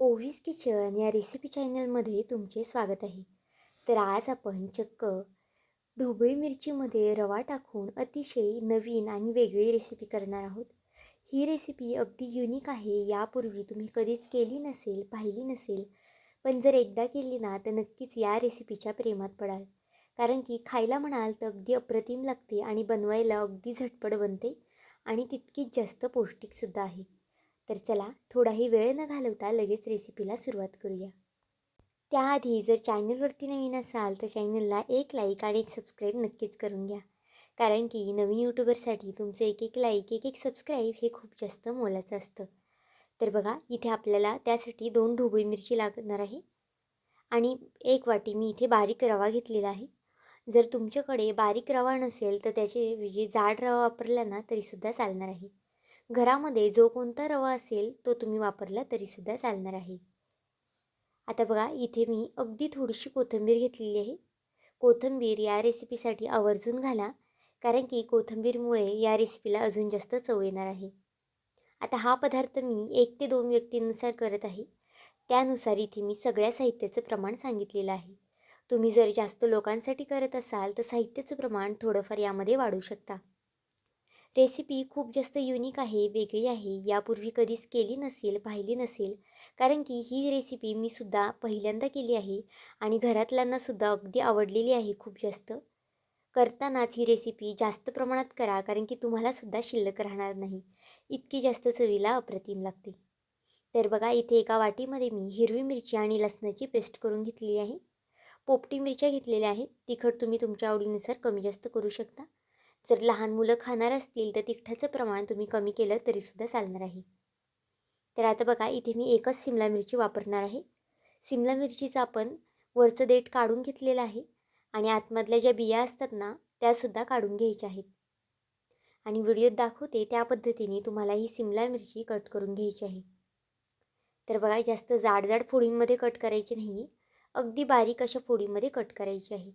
ओव्हीज kitchen या recipe चॅनलमध्ये तुमचे स्वागत आहे. तर आज आपण चक्क ढोबळी मिरचीमध्ये रवा टाकून अतिशय नवीन आणि वेगळी रेसिपी करणार आहोत. ही रेसिपी अगदी युनिक आहे यापूर्वी तुम्ही कधीच केली नसेल पाहिली नसेल पण जर एकदा केली ना तर नक्कीच या रेसिपीच्या प्रेमात पडाल. कारण की खायला म्हणाल तर अगदी अप्रतिम लागते आणि बनवायला अगदी झटपट बनते आणि तितकीच जास्त पौष्टिकसुद्धा आहे. तर चला थोडाही वेळ न घालवता लगेच रेसिपीला सुरुवात करूया. त्याआधी जर चॅनलवरती नवीन असाल तर चॅनलला एक लाईक आणि एक सबस्क्राईब नक्कीच करून घ्या. कारण की नवीन यूट्यूबरसाठी तुमचं एक एक लाईक एक एक सबस्क्राईब हे खूप जास्त मोलाचं असतं. तर बघा इथे आपल्याला त्यासाठी दोन ढोबळी मिरची लागणार आहे. आणि एक वाटी मी इथे बारीक रवा घेतलेला आहे. जर तुमच्याकडे बारीक रवा नसेल तर त्याचे जे जाड रवा वापरला ना तरीसुद्धा चालणार आहे. घरामध्ये जो कोणता रवा असेल तो तुम्ही वापरला तरीसुद्धा चालणार आहे. आता बघा इथे मी अगदी थोडीशी कोथिंबीर घेतलेली आहे. कोथिंबीर या रेसिपीसाठी आवर्जून घाला कारण की कोथिंबीरमुळे या रेसिपीला अजून जास्त चव येणार आहे. आता हा पदार्थ मी एक ते दोन व्यक्तींनुसार करत आहे. त्यानुसार इथे मी सगळ्या साहित्याचं प्रमाण सांगितलेलं आहे. तुम्ही जर जास्त लोकांसाठी करत असाल तर साहित्याचं प्रमाण थोडंफार यामध्ये वाढू शकता. रेसिपी खूप जास्त युनिक आहे वेगळी आहे यापूर्वी कधीच केली नसेल पाहिली नसेल. कारण की ही रेसिपी मी सुद्धा पहिल्यांदा केली आहे आणि घरातल्यांनासुद्धा अगदी आवडलेली आहे खूप जास्त. करतानाच ही रेसिपी जास्त प्रमाणात करा कारण की तुम्हालासुद्धा शिल्लक राहणार नाही. इतकी जास्त चवीला अप्रतिम लागते. तर बघा इथे एका वाटीमध्ये मी हिरवी मिरची आणि लसणाची पेस्ट करून घेतलेली आहे. पोपटी मिरच्या घेतलेल्या आहेत तिखट तुम्ही तुमच्या आवडीनुसार कमी जास्त करू शकता. जर लहान मुलं खाणार असतील तर तिखटाचं प्रमाण तुम्ही कमी केलं तरीसुद्धा चालणार आहे. तर आता बघा इथे मी एकच सिमला मिरची वापरणार आहे. सिमला मिरचीचं आपण वरचं देठ काढून घेतलेलं आहे आणि आतमधल्या ज्या बिया असतात ना त्यासुद्धा काढून घ्यायच्या आहेत. आणि व्हिडिओत दाखवते त्या पद्धतीने तुम्हाला ही सिमला मिरची कट करून घ्यायची आहे. तर बघा जास्त जाड जाड फोडींमध्ये कट करायची नाही अगदी बारीक अशा फोडीमध्ये कट करायची आहे.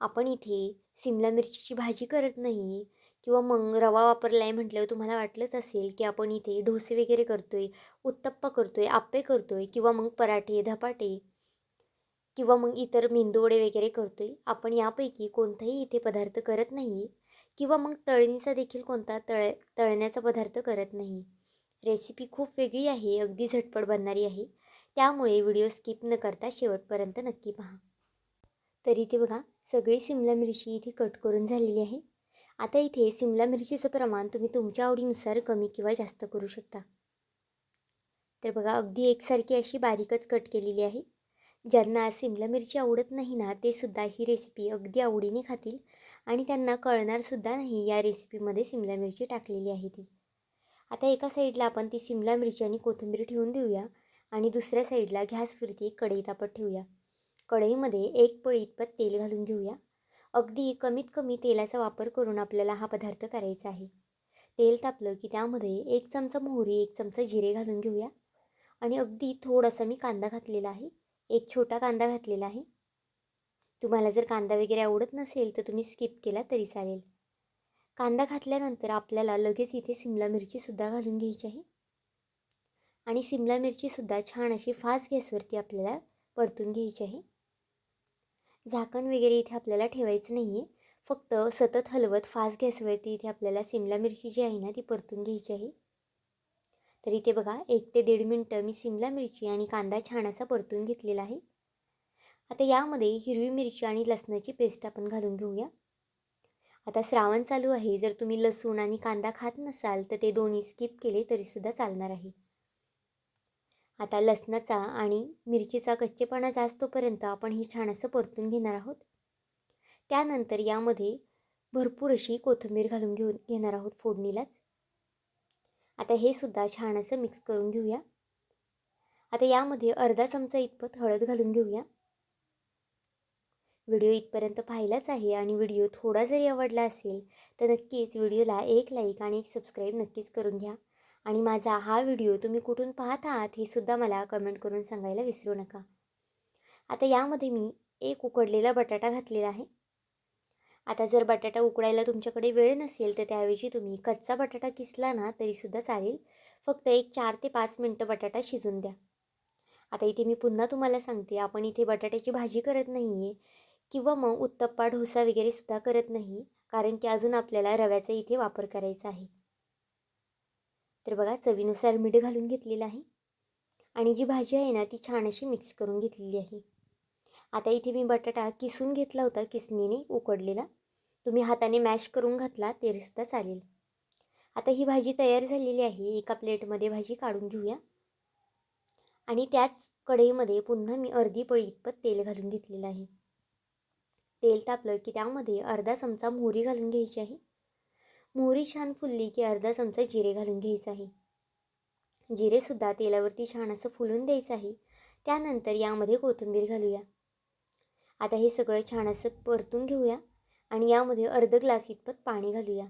आपण इथे सिमला मिरचीची भाजी करत नाही किंवा मग रवा वापरला आहे म्हटल्यावर तुम्हाला वाटलंच असेल की आपण इथे डोसे वगैरे करतो आहे उत्तप्पा करतो आहे आप्पे करतो आहे किंवा मग पराठे धपाटे किंवा मग इतर मेंदूवडे वगैरे करतो आहे आपण यापैकी कोणताही इथे पदार्थ करत नाही आहे किंवा मग तळणीचा देखील कोणता तळ तळण्याचा पदार्थ करत नाही. रेसिपी खूप वेगळी आहे अगदी झटपट बनणारी आहे. त्यामुळे व्हिडिओ स्किप न करता शेवटपर्यंत नक्की पहा. तर इथे बघा सगळी सिमला मिरची इथे कट करून झालेली आहे. आता इथे सिमला मिरचीचं प्रमाण तुम्ही तुमच्या आवडीनुसार कमी किंवा जास्त करू शकता. तर बघा अगदी एकसारखी अशी बारीकच कट केलेली आहे. ज्यांना सिमला मिरची आवडत नाही ना ते सुद्धा ही रेसिपी अगदी आवडीने खातील आणि त्यांना कळणारसुद्धा नाही या रेसिपीमध्ये सिमला मिरची टाकलेली आहे ती. आता एका साईडला आपण ती सिमला मिरची आणि कोथिंबीर ठेवून देऊया आणि दुसऱ्या साईडला गॅसवरती कढई तापत ठेवूया. कढईमध्ये एक पळी इतपत तेल घालून घेऊया. अगदी कमीत कमी तेलाचा वापर करून आपल्याला हा पदार्थ करायचा आहे. तेल तापलं की त्यामध्ये एक चमचा मोहरी एक चमचा जिरे घालून घेऊया. आणि अगदी थोडासा मी कांदा घातलेला आहे. एक छोटा कांदा घातलेला आहे. तुम्हाला जर कांदा वगैरे आवडत नसेल तर तुम्ही स्किप केला तरी चालेल. कांदा घातल्यानंतर आपल्याला लगेच इथे सिमला मिरचीसुद्धा घालून घ्यायची आहे. आणि सिमला मिरचीसुद्धा छान अशी फास्ट गॅसवरती आपल्याला परतून घ्यायची आहे. झाकण वगैरे इथे आपल्याला ठेवायचं नाही आहे फक्त सतत हलवत फास्ट गॅसवरती इथे आपल्याला सिमला मिरची जी आहे ना ती परतून घ्यायची आहे. तर इथे बघा एक ते दीड मिनटं मी सिमला मिरची आणि कांदा छान असा परतून घेतलेला आहे. आता यामध्ये हिरवी मिरची आणि लसणाची पेस्ट आपण घालून घेऊया. आता श्रावण चालू आहे. जर तुम्ही लसूण आणि कांदा खात नसाल तर ते दोन्ही स्किप केले तरीसुद्धा चालणार आहे. आता लसणाचा आणि मिरचीचा कच्चेपणा जास्तोपर्यंत आपण हे छान असं परतून घेणार आहोत. त्यानंतर यामध्ये भरपूर अशी कोथिंबीर घालून घेऊन घेणार आहोत फोडणीलाच. आता हे सुद्धा छान असं मिक्स करून घेऊया. आता यामध्ये अर्धा चमचा इतपत हळद घालून घेऊया. व्हिडिओ इथपर्यंत पाहिलाच आहे आणि व्हिडिओ थोडा जरी आवडला असेल तर नक्कीच व्हिडिओला एक लाईक आणि एक सबस्क्राईब नक्कीच करून घ्या. आणि माझा हा व्हिडिओ तुम्ही कुठून पाहत आहात हे सुद्धा मला कमेंट करून सांगायला विसरू नका. आता यामध्ये मी एक उकडलेला बटाटा घातलेला आहे. आता जर बटाटा उकडायला तुमच्याकडे वेळ नसेल तर त्याऐवजी तुम्ही कच्चा बटाटा किसला ना तरीसुद्धा चालेल. फक्त एक चार ते पाच मिनटं बटाटा शिजून द्या. आता इथे मी पुन्हा तुम्हाला सांगते आपण इथे बटाट्याची भाजी करत नाही आहे किंवा मग उत्तप्पा डोसा वगैरे सुद्धा करत नाही कारण की अजून आपल्याला रव्याचा इथे वापर करायचा आहे. तर बघा चवीनुसार मीठ घालून घेतलेलं आहे. आणि जी भाजी आहे ना ती छान अशी मिक्स करून घेतलेली आहे. आता इथे मी बटाटा किसून घेतला होता किसणीने उकडलेला. तुम्ही हाताने मॅश करून घातला तरीसुद्धा चालेल. आता ही भाजी तयार झालेली आहे. एका प्लेटमध्ये भाजी काढून घेऊया. आणि त्याच कढईमध्ये पुन्हा मी अर्धी पळी इतपत तेल घालून घेतलेलं आहे. तेल तापलं की त्यामध्ये अर्धा चमचा मोहरी घालून घ्यायची आहे. मोहरी छान फुलली की अर्धा चमचा जिरे घालून घ्यायचं आहे जिरेसुद्धा तेलावरती छान असं फुलून द्यायचं आहे त्यानंतर यामध्ये कोथिंबीर घालूया. आता हे सगळं छान असं परतून घेऊया आणि यामध्ये अर्ध ग्लास इतपत पाणी घालूया.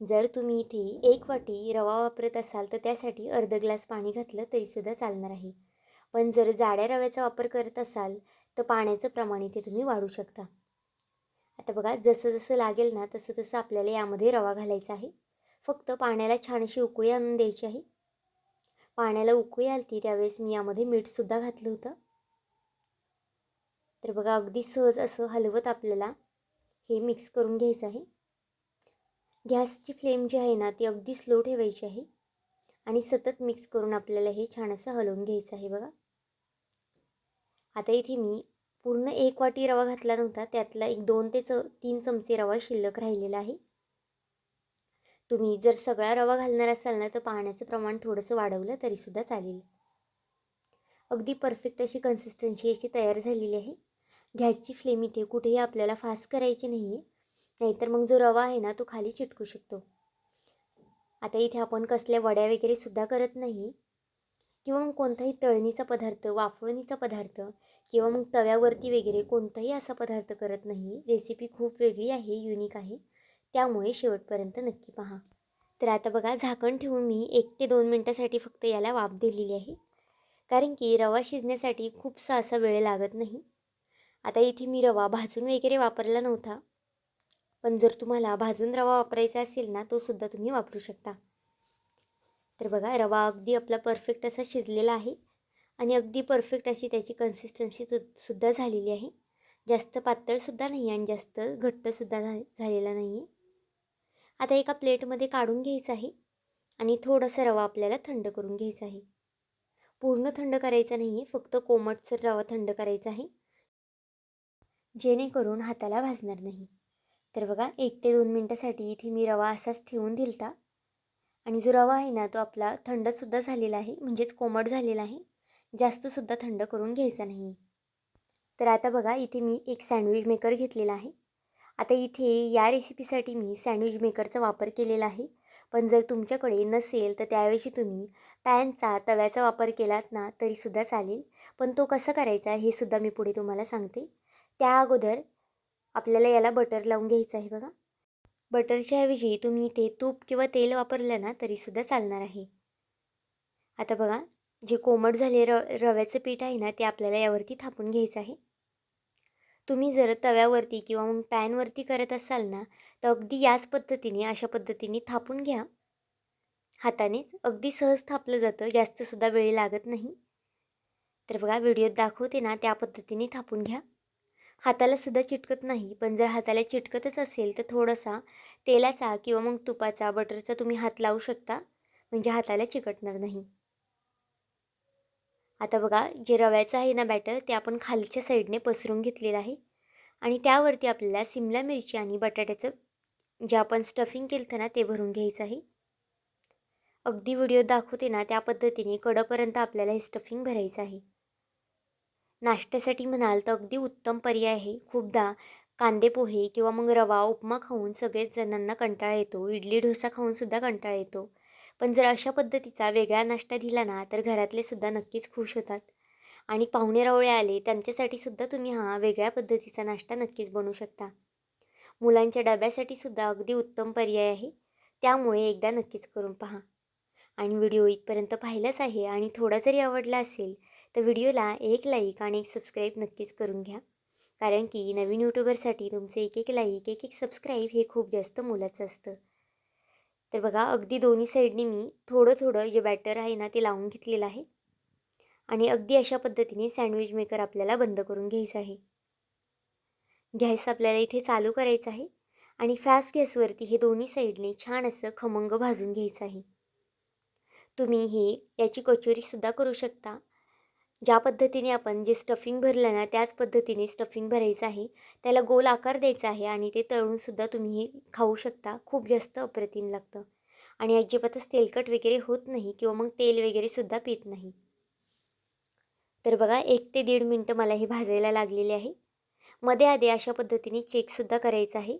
जर तुम्ही इथे एक वाटी रवा वापरत असाल तर त्यासाठी अर्ध ग्लास पाणी घातलं तरीसुद्धा चालणार आहे. पण जर जाड्या रव्याचा वापर करत असाल तर पाण्याचं प्रमाण इथे तुम्ही वाढू शकता. आता बघा जसं जसं लागेल ना तसं तसं आपल्याला यामध्ये रवा घालायचा आहे. फक्त पाण्याला छान अशी उकळी आणून द्यायची आहे. पाण्याला उकळी आलती त्यावेळेस मी यामध्ये मीठसुद्धा घातलं होतं. तर बघा अगदी सहज असं हलवत आपल्याला हे मिक्स करून घ्यायचं आहे. गॅसची फ्लेम जी आहे ना ती अगदी स्लो ठेवायची आहे. आणि सतत मिक्स करून आपल्याला हे छान असं हलवून घ्यायचं आहे बघा. आता इथे मी पूर्ण एक वाटी रवा घातला नव्हता. त्यातला एक दोन ते च तीन चमचे रवा शिल्लक राहिलेला आहे. तुम्ही जर सगळा रवा घालणार असाल ना तर पाण्याचं प्रमाण थोडंसं वाढवलं तरीसुद्धा चालेल. अगदी परफेक्ट अशी कन्सिस्टन्सी अशी तयार झालेली आहे. गॅसची फ्लेम इथे कुठेही आपल्याला फास्ट करायची नाही आहे नाहीतर मग जो रवा आहे ना तो खाली चिटकू शकतो. आता इथे आपण कसल्या वड्या वगैरे सुद्धा करत नाही. किंवा मग कोणताही तळणीचा पदार्थ वाफवणीचा पदार्थ किंवा मग तव्यावरती वगैरे कोणताही असा पदार्थ करत नाही. रेसिपी खूप वेगळी आहे युनिक आहे. त्यामुळे शेवटपर्यंत नक्की पहा. तर आता बघा झाकण ठेवून मी एक ते दोन मिनटासाठी फक्त याला वाफ दिलेली आहे. कारण की रवा शिजण्यासाठी खूपसा असा वेळ लागत नाही. आता इथे मी रवा भाजून वगैरे वापरला नव्हता. पण जर तुम्हाला भाजून रवा वापरायचा असेल ना तो सुद्धा तुम्ही वापरू शकता. तर बघा रवा अगदी आपला परफेक्ट असा शिजलेला आहे आणि अगदी परफेक्ट अशी त्याची कन्सिस्टन्सी सुद्धा झालेली आहे. जास्त पातळसुद्धा नाही आणि जास्त घट्टसुद्धा झा झालेला नाही आहे आता एका प्लेटमध्ये काढून घ्यायचं आहे आणि थोडासा रवा आपल्याला थंड करून घ्यायचा आहे. पूर्ण थंड करायचा नाही आहे फक्त कोमटसर रवा थंड करायचा आहे. जेणेकरून हाताला भाजणार नाही. तर बघा एक ते दोन मिनटासाठी इथे मी रवा असाच ठेवून दिलता. आणि जो रवा आहे ना तो आपला थंडसुद्धा झालेला आहे म्हणजेच कोमट झालेला आहे. जास्तसुद्धा थंड करून घ्यायचा नाही. तर आता बघा इथे मी एक सँडविच मेकर घेतलेला आहे. आता इथे या रेसिपीसाठी मी सँडविच मेकरचा वापर केलेला आहे. पण जर तुमच्याकडे नसेल तर त्याऐवजी तुम्ही पॅनचा तव्याचा वापर केलात ना तरीसुद्धा चालेल. पण तो कसा करायचा हे सुद्धा मी पुढे तुम्हाला सांगते. त्या अगोदर आपल्याला याला बटर लावून घ्यायचं आहे बघा. बटरच्या ऐवजी तुम्ही ते तूप किंवा तेल वापरलं ना तरीसुद्धा चालणार आहे. आता बघा जे कोमट झाले र रव्याचं पीठ आहे ना ते आपल्याला यावरती थापून घ्यायचं आहे. तुम्ही जर तव्यावरती किंवा मग पॅनवरती करत असाल ना तर अगदी याच पद्धतीने अशा पद्धतीने थापून घ्या. हातानेच अगदी सहज थापलं जातं जास्तसुद्धा वेळ लागत नाही. तर बघा व्हिडिओत दाखवते ना त्या पद्धतीने थापून घ्या. हाताला सुद्धा चिटकत नाही. पण जर हाताला चिटकतच असेल तर थोडासा तेलाचा किंवा मग तुपाचा बटरचा तुम्ही हात लावू शकता. म्हणजे हाताला चिकटणार नाही. आता बघा जे रव्याचं आहे ना बॅटर ते आपण खालच्या साईडने पसरून घेतलेलं आहे. आणि त्यावरती आपल्याला सिमला मिरची आणि बटाट्याचं जे आपण स्टफिंग केलं ना ते भरून घ्यायचं आहे. अगदी व्हिडिओ दाखवते ना त्या पद्धतीने कडपर्यंत आपल्याला हे स्टफिंग भरायचं आहे. नाश्त्यासाठी म्हणाल तर अगदी उत्तम पर्याय आहे. खूपदा कांदे पोहे किंवा मग रवा उपमा खाऊन सगळेच जणांना कंटाळा येतो. इडली डोसा खाऊनसुद्धा कंटाळा येतो. पण जर अशा पद्धतीचा वेगळा नाश्ता दिला ना तर घरातले सुद्धा नक्कीच खुश होतात. आणि पाहुणे रावळे आले त्यांच्यासाठी सुद्धा तुम्ही हा वेगळ्या पद्धतीचा नाश्ता नक्कीच बनवू शकता. मुलांच्या डब्यासाठी सुद्धा अगदी उत्तम पर्याय आहे. त्यामुळे एकदा नक्कीच करून पहा. आणि व्हिडिओ इथपर्यंत पाहिलाच आहे आणि थोडा जरी आवडला असेल तर व्हिडिओला एक लाईक आणि एक सबस्क्राईब नक्कीच करून घ्या. कारण की नवीन यूट्यूबरसाठी तुमचे एक एक लाईक एक एक सबस्क्राईब हे खूप जास्त मोलाचं असतं. तर बघा अगदी दोन्ही साईडनी मी थोडं थोडं जे बॅटर आहे ना ते लावून घेतलेलं आहे. आणि अगदी अशा पद्धतीने सँडविच मेकर आपल्याला बंद करून घ्यायचं आहे. गॅस आपल्याला इथे चालू करायचा आहे आणि फास्ट गॅसवरती हे दोन्ही साईडने छान असं खमंग भाजून घ्यायचं आहे. तुम्ही हे याची कचोरीसुद्धा करू शकता. ज्या पद्धतीने आपण जे स्टफिंग भरलं ना त्याच पद्धतीने स्टफिंग भरायचं आहे. त्याला गोल आकार द्यायचा आहे आणि ते तळूनसुद्धा तुम्ही हे खाऊ शकता. खूप जास्त अप्रतिम लागतं. आणि अजिबातच तेलकट वगैरे होत नाही किंवा मग तेल वगैरेसुद्धा पित नाही. तर बघा एक ते दीड मिनटं मला हे भाजायला लागलेले आहे. मध्ये आधी अशा पद्धतीने चेकसुद्धा करायचं आहे.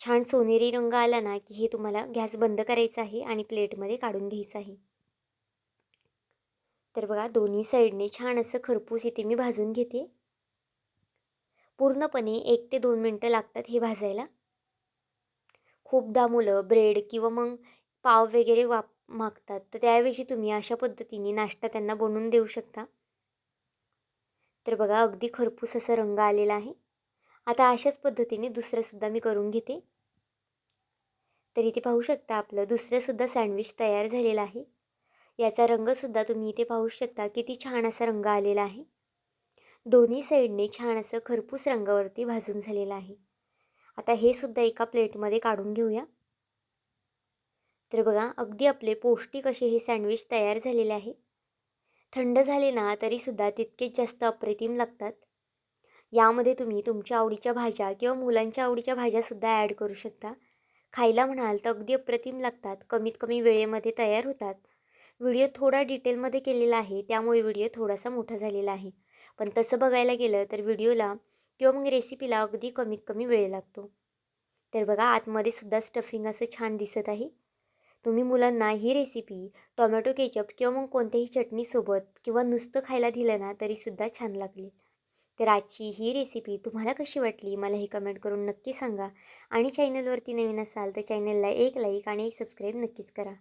छान सोनेरी रंग आला ना की हे तुम्हाला गॅस बंद करायचा आहे आणि प्लेटमध्ये काढून घ्यायचं आहे. तर बघा दोन्ही साईडने छान असं खरपूस इथे मी भाजून घेते. पूर्णपणे एक ते दोन मिनटं लागतात हे भाजायला. खूपदा मुलं ब्रेड किंवा मग पाव वगैरे वाप मागतात तर त्याऐवजी तुम्ही अशा पद्धतीने नाश्ता त्यांना बनवून देऊ शकता. तर बघा अगदी खरपूस असा रंग आलेला आहे. आता अशाच पद्धतीने दुसरंसुद्धा मी करून घेते. तर इथे पाहू शकता आपलं दुसरंसुद्धा सँडविच तयार झालेलं आहे. याचा रंगसुद्धा तुम्ही इथे पाहू शकता. किती छान असा रंग आलेला आहे. दोन्ही साईडने छान असं खरपूस रंगावरती भाजून झालेलं आहे. आता हे सुद्धा एका प्लेटमध्ये काढून घेऊया. तर बघा अगदी आपले पौष्टिक असे हे सँडविच तयार झालेले आहे. थंड झाले ना तरीसुद्धा तितकेच जास्त अप्रतिम लागतात. यामध्ये तुम्ही तुमच्या आवडीच्या भाज्या किंवा मुलांच्या आवडीच्या भाज्यासुद्धा ॲड करू शकता. खायला म्हणाल तर अगदी अप्रतिम लागतात. कमीत कमी वेळेमध्ये तयार होतात. व्हिडिओ थोडा डिटेलमध्ये केलेला आहे त्यामुळे व्हिडिओ थोडासा मोठा झालेला आहे. पण तसं बघायला गेलं तर व्हिडिओला किंवा मग रेसिपीला अगदी कमीत कमी वेळ लागतो. तर बघा आतमध्ये सुद्धा स्टफिंग असं छान दिसत आहे. तुम्ही मुलांना ही रेसिपी टोमॅटो केचप किंवा मग कोणत्याही चटणीसोबत किंवा नुसतं खायला दिलं ना तरीसुद्धा छान लागली. तर आजची ही रेसिपी तुम्हाला कशी वाटली मला हे कमेंट करून नक्की सांगा. आणि चॅनलवरती नवीन असाल तर चॅनलला एक लाईक आणि एक सबस्क्राईब नक्कीच करा.